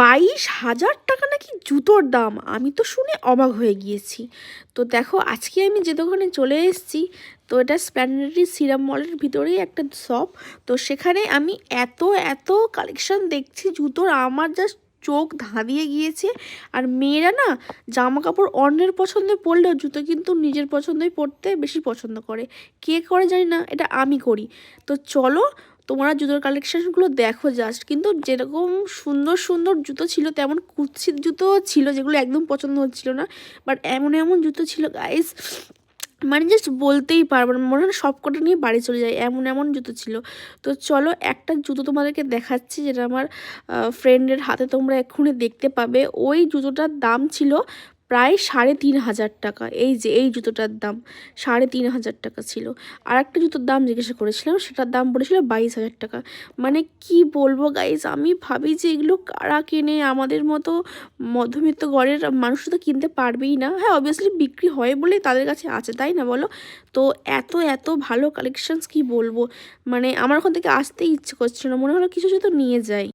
বাইশ হাজার টাকা নাকি জুতোর দাম? আমি তো শুনে অবাক হয়ে গিয়েছি। তো দেখো, আজকে আমি যে দোকানে চলে এসেছি, তো এটা স্প্যান্ডারি সিরাম মলের ভিতরেই একটা শপ তো সেখানে আমি এত এত কালেকশন দেখছি, জুতোর আমার জাস্ট চোখ ধাঁধিয়ে গিয়েছে। আর মেয়েরা না জামা কাপড় অন্যের পছন্দে পরলেও জুতো কিন্তু নিজের পছন্দই পরতে বেশি পছন্দ করে। কে করে জানি না, এটা আমি করি। তো চলো তোমরা জুতোর কালেকশানগুলো দেখো জাস্ট কিন্তু যেরকম সুন্দর সুন্দর জুতো ছিল, তেমন কুৎসিত জুতো ছিল যেগুলো একদম পছন্দ হচ্ছিল না বাট এমন এমন জুতো ছিল গাইস মানে জাস্ট বলতেই পারব না, মনে হয় সব কটা নিয়ে বাড়ি চলে যায় এমন এমন জুতো ছিল। তো চলো একটা জুতো তোমাদেরকে দেখাচ্ছি যেটা আমার ফ্রেন্ডের হাতে তোমরা এক্ষুনি দেখতে পাবে, ওই জুতোটার দাম ছিল প্রায় সাড়ে তিন হাজার টাকা। এই যে, এই জুতোটার দাম সাড়ে তিন হাজার টাকা ছিল। আর একটা জুতোর দাম জিজ্ঞাসা করেছিলাম, সেটার দাম পড়েছিল বাইশ হাজার টাকা। মানে কি বলব গাইজ আমি ভাবি যে এগুলো কারা কেনে? আমাদের মতো মধ্যবিত্ত ঘরের মানুষ তো কিনতে পারবেই না। হ্যাঁ অবভিয়াসলি বিক্রি হয় বলেই তাদের কাছে আছে, তাই না বলো? তো এত এত ভালো কালেকশনস কি বলব? মানে আমার ওখান থেকে আসতেই ইচ্ছে করছিল মনে হলো কিছু জুতো নিয়ে যাই।